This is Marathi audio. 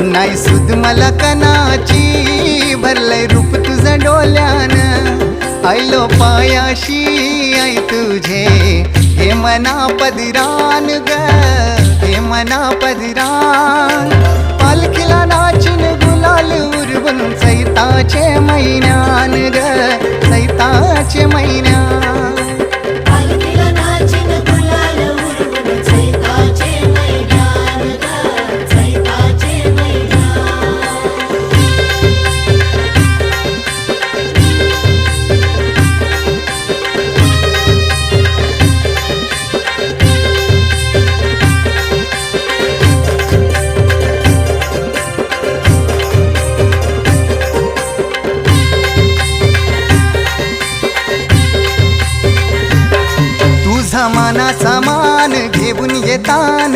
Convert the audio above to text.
नाही सुद मला कनाची भरलंय रूप तुझं डोल्यान. आयलो पायाशी आई तुझे. हे मना पदिरान ग हे मना पदिरान. पालखीला नाचिन गुलाल उरवून सैताचे मैनान ग सैताचे मैना तुझा समान घेऊन येतान